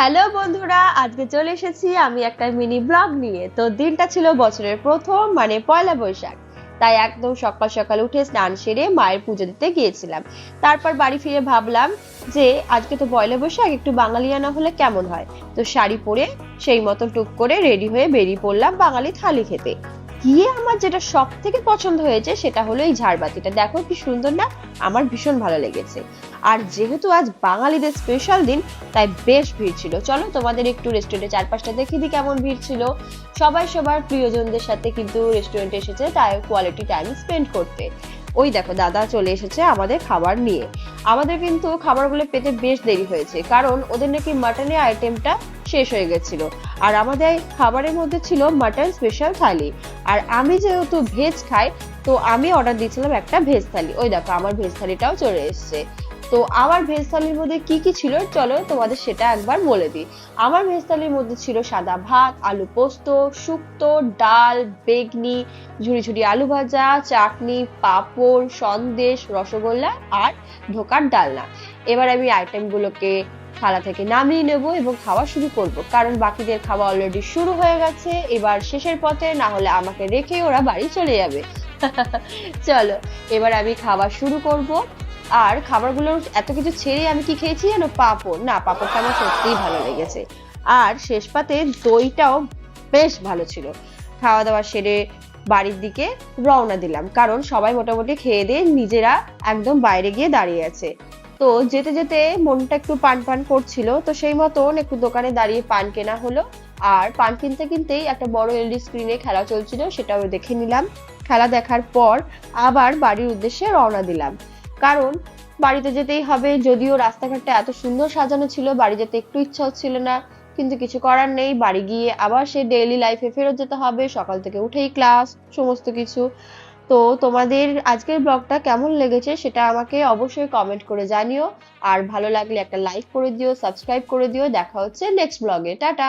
Hello বন্ধুরা, আজকে চলে এসেছি আমি একটা মিনি ব্লগ নিয়ে। তো দিনটা ছিল বছরের প্রথম মানে পয়লা বৈশাখ। তাই একদম সকাল সকাল উঠে স্নান সেরে মায়ের পুজো দিতে গিয়েছিলাম। তারপর বাড়ি ফিরে ভাবলাম যে, আজকে তো পয়লা বৈশাখ, একটু বাঙালিয়ানা হলে কেমন হয়? তো শাড়ি পরে সেই মতো টুক করে রেডি হয়ে বেরিয়ে পড়লাম বাঙালি থালি খেতে। গিয়ে আমার যেটা সব থেকে পছন্দ হয়েছে সেটা হলো এই ঝাড়বাতিটা। দেখো কি সুন্দর না? আমার ভীষণ ভালো লেগেছে। আর যেহেতু আজ বাঙালিদের স্পেশাল দিন, তাই বেশ ভিড় ছিল। চলো তোমাদের একটু রেস্টুরেন্টে চারপাশটা দেখিয়ে দিই কেমন ভিড় ছিল। সবাই সবার প্রিয়জনদের সাথে কিন্তু রেস্টুরেন্টে এসেছে, তাই কোয়ালিটি টাইম স্পেন্ড করতে। ওই দেখো, দাদা চলে এসেছে আমাদের খাবার নিয়ে। আমাদের কিন্তু খাবারগুলো পেতে বেশ দেরি হয়েছে, কারণ ওদের নাকি মাটনের আইটেমটা শেষ হয়ে গেছিল। আর আমাদের খাবারের মধ্যে ছিল মাটন স্পেশাল থালি। আর আমি যেহেতু ভেজ খাই, তো আমি অর্ডার দিয়েছিলাম একটা ভেজ থালি। ওই দেখো, আমার ভেজ থালিটাও চলে এসেছে। তো আমার ভেজ থালির মধ্যে কি কি ছিল? চলো তোমাদের সেটা একবার বলে দিই। আমার ভেজ থালির মধ্যে ছিল সাদা ভাত, আলু পোস্ত, শুক্তো, ডাল, বেগনি ঝুড়ি ঝুড়ি আলু ভাজা, চাটনি, পাঁপড়, সন্দেশ, রসগোল্লা আর ঢোকার ডালনা। এবার আমি আইটেমগুলোকে থালা থেকে নামিয়ে নেব এবং খাওয়া শুরু করব। কারণ বাকিদের খাওয়া অলরেডি শুরু হয়ে গেছে। এবার শেষের পথে না হলে আমাকে রেখে ওরা বাড়ি চলে যাবে। চলো, এবার আমি খাওয়া শুরু করব। আর খাবারগুলো এত কিছু ছেড়ে আমি কি খেয়েছি জানো পাঁপড়। না, পাঁপড়টা আমার সত্যিই ভালো লেগেছে। আর শেষ পাতে দইটাও বেশ ভালো ছিল। খাওয়া দাওয়া সেরে বাড়ির দিকে রওনা দিলাম। কারণ সবাই মোটামুটি খেয়ে দিয়ে নিজেরা একদম বাইরে গিয়ে দাঁড়িয়ে আছে। তো যেতে যেতে মনটা একটু পান পান করছিল, তো সেই মতন একটু দোকানে দাঁড়িয়ে পান কেনা হলো। আর পান কিনতে কিনতেই একটা বড় এলডি স্ক্রিনে খেলা চলছিল, সেটাও দেখে নিলাম। খেলা দেখার পর আবার বাড়ির উদ্দেশ্যে রওনা দিলাম। কারণ বাড়িতে যেতেই হবে, যদিও রাস্তাঘাটটা এত সুন্দর সাজানো ছিল, বাড়ি যেতে একটু ইচ্ছা হচ্ছিল না। কিন্তু কিছু করার নেই, বাড়ি গিয়ে আবার সে ডেইলি লাইফে ফেরত যেতে হবে, সকাল থেকে উঠেই ক্লাস সমস্ত কিছু। তো তোমাদের আজকের ব্লগটা কেমন লেগেছে সেটা আমাকে অবশ্যই কমেন্ট করে জানিও। আর ভালো লাগলে একটা লাইক করে দিও সাবস্ক্রাইব করে দিও। দেখা হচ্ছে নেক্সট ব্লগে টাটা!